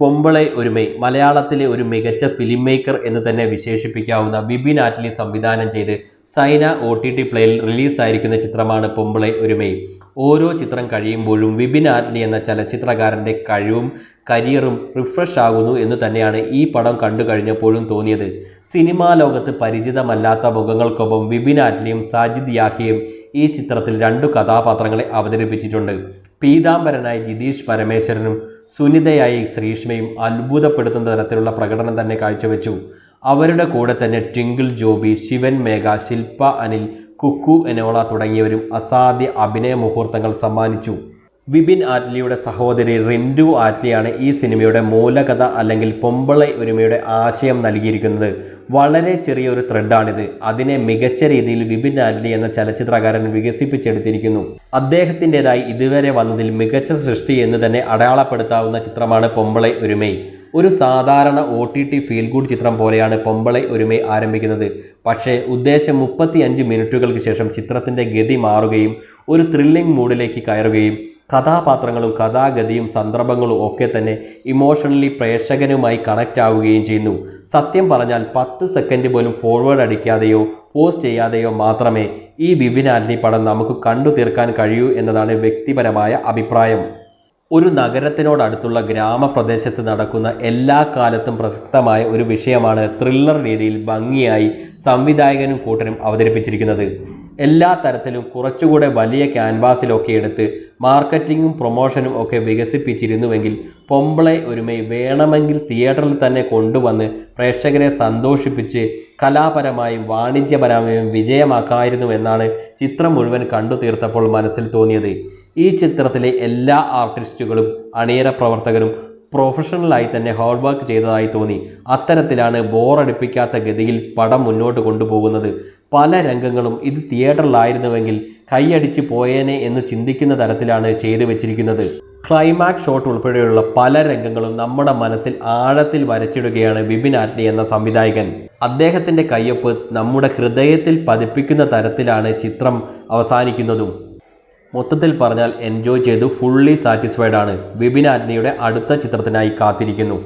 പൊമ്പളെ ഒരുമൈ മലയാളത്തിലെ ഒരു മികച്ച ഫിലിം മേക്കർ എന്ന് തന്നെ വിശേഷിപ്പിക്കാവുന്ന ബിബിൻ ആറ്റ്ലി സംവിധാനം ചെയ്ത് സൈന ഒ ടി ടി പ്ലേയിൽ റിലീസായിരിക്കുന്ന ചിത്രമാണ് പൊമ്പളെ ഒരുമൈ. ഓരോ ചിത്രം കഴിയുമ്പോഴും വിപിൻ ആറ്റ്ലി എന്ന ചലച്ചിത്രകാരന്റെ കഴിവും കരിയറും റിഫ്രഷ് ആകുന്നു എന്ന് തന്നെയാണ് ഈ പടം കണ്ടു കഴിഞ്ഞപ്പോഴും തോന്നിയത്. സിനിമാ ലോകത്ത് പരിചിതമല്ലാത്ത മുഖങ്ങൾക്കൊപ്പം വിപിൻ ആറ്റ്ലിയും സാജിദ് യാഹിയും ഈ ചിത്രത്തിൽ രണ്ടു കഥാപാത്രങ്ങളെ അവതരിപ്പിച്ചിട്ടുണ്ട്. പീതാംബരനായി ജിതീഷ് പരമേശ്വരനും സുനിതയായി ശ്രീഷ്മയും അത്ഭുതപ്പെടുത്തുന്ന തരത്തിലുള്ള പ്രകടനം തന്നെ കാഴ്ചവെച്ചു. അവരുടെ കൂടെ തന്നെ ട്വിങ്കിൾ ജോബി ശിവൻ മേഘ ശില്പ അനിൽ കുക്കു എനോള തുടങ്ങിയവരും അസാധ്യ അഭിനയ മുഹൂർത്തങ്ങൾ സമ്മാനിച്ചു. വിപിൻ ആറ്റ്ലിയുടെ സഹോദരി റിൻഡു ആറ്റ്ലിയാണ് ഈ സിനിമയുടെ മൂലകഥ അല്ലെങ്കിൽ പൊമ്പളെ ഒരുമയുടെ ആശയം നൽകിയിരിക്കുന്നത്. വളരെ ചെറിയൊരു ത്രെഡാണിത് അതിനെ മികച്ച രീതിയിൽ വിപിൻ ആറ്റ്ലി എന്ന ചലച്ചിത്രകാരൻ വികസിപ്പിച്ചെടുത്തിരിക്കുന്നു. അദ്ദേഹത്തിന്റെതായി ഇതുവരെ വന്നതിൽ മികച്ച സൃഷ്ടി എന്ന് തന്നെ അടയാളപ്പെടുത്താവുന്ന ചിത്രമാണ് പൊമ്പളെ ഒരുമൈ. ഒരു സാധാരണ O T T feel good ചിത്രം പോലെയാണ് പൊമ്പളെ ഒരുമൈ ആരംഭിക്കുന്നത്. പക്ഷേ ഉദ്ദേശം മുപ്പത്തി അഞ്ച് മിനിറ്റുകൾക്ക് ശേഷം ചിത്രത്തിന്റെ ഗതി മാറുകയും ഒരു ത്രില്ലിംഗ് മൂഡിലേക്ക് കയറുകയും കഥാപാത്രങ്ങളും കഥാഗതിയും സന്ദർഭങ്ങളും ഒക്കെ തന്നെ ഇമോഷണലി പ്രേക്ഷകനുമായി കണക്റ്റ് ആവുകയും ചെയ്യുന്നു. സത്യം പറഞ്ഞാൽ പത്ത് സെക്കൻഡ് പോലും ഫോർവേഡ് അടിക്കാതെയോ പോസ്റ്റ് ചെയ്യാതെയോ മാത്രമേ ഈ ബിബിൻ ആന്റണി പടം നമുക്ക് കണ്ടു തീർക്കാൻ കഴിയൂ എന്നതാണ് വ്യക്തിപരമായ അഭിപ്രായം. ഒരു നഗരത്തിനോടടുത്തുള്ള ഗ്രാമപ്രദേശത്ത് നടക്കുന്ന എല്ലാ കാലത്തും പ്രസക്തമായ ഒരു വിഷയമാണ് ത്രില്ലർ രീതിയിൽ ഭംഗിയായി സംവിധായകനും കൂട്ടരും അവതരിപ്പിച്ചിരിക്കുന്നത്. എല്ലാ തരത്തിലും കുറച്ചുകൂടെ വലിയ ക്യാൻവാസിലൊക്കെ എടുത്ത് മാർക്കറ്റിങ്ങും പ്രൊമോഷനും ഒക്കെ വികസിപ്പിച്ചിരുന്നുവെങ്കിൽ പൊമ്പളെ ഒരുമൈ വേണമെങ്കിൽ തിയേറ്ററിൽ തന്നെ കൊണ്ടുവന്ന് പ്രേക്ഷകരെ സന്തോഷിപ്പിച്ച് കലാപരമായും വാണിജ്യപരമായും വിജയമാക്കായിരുന്നു എന്നാണ് ചിത്രം മുഴുവൻ കണ്ടു തീർത്തപ്പോൾ മനസ്സിൽ തോന്നിയത്. ഈ ചിത്രത്തിലെ എല്ലാ ആർട്ടിസ്റ്റുകളും അണിയറ പ്രവർത്തകരും പ്രൊഫഷണലായി തന്നെ ഹാർഡ് വർക്ക് ചെയ്തതായി തോന്നി. അത്തരത്തിലാണ് ബോറടിപ്പിക്കാത്ത ഗതിയിൽ പടം മുന്നോട്ട് കൊണ്ടുപോകുന്നത്. പല രംഗങ്ങളും ഇത് തിയേറ്ററിലായിരുന്നുവെങ്കിൽ കൈയടിച്ച് പോയേനെ എന്ന് ചിന്തിക്കുന്ന തരത്തിലാണ് ചെയ്തു വെച്ചിരിക്കുന്നത്. ക്ലൈമാക്സ് ഷോട്ട് ഉൾപ്പെടെയുള്ള പല രംഗങ്ങളും നമ്മുടെ മനസ്സിൽ ആഴത്തിൽ വരച്ചിടുകയാണ് ബിബിൻ ആറ്റ്ലി എന്ന സംവിധായകൻ. അദ്ദേഹത്തിന്റെ കയ്യൊപ്പ് നമ്മുടെ ഹൃദയത്തിൽ പതിപ്പിക്കുന്ന തരത്തിലാണ് ചിത്രം അവസാനിക്കുന്നതും. മൊത്തത്തിൽ പറഞ്ഞാൽ എൻജോയ് ചെയ്തു ഫുള്ളി സാറ്റിസ്ഫൈഡ് ആണ് ബിബിൻ ആന്റണിയുടെ അടുത്ത ചിത്രത്തിനായി കാത്തിരിക്കുന്നു.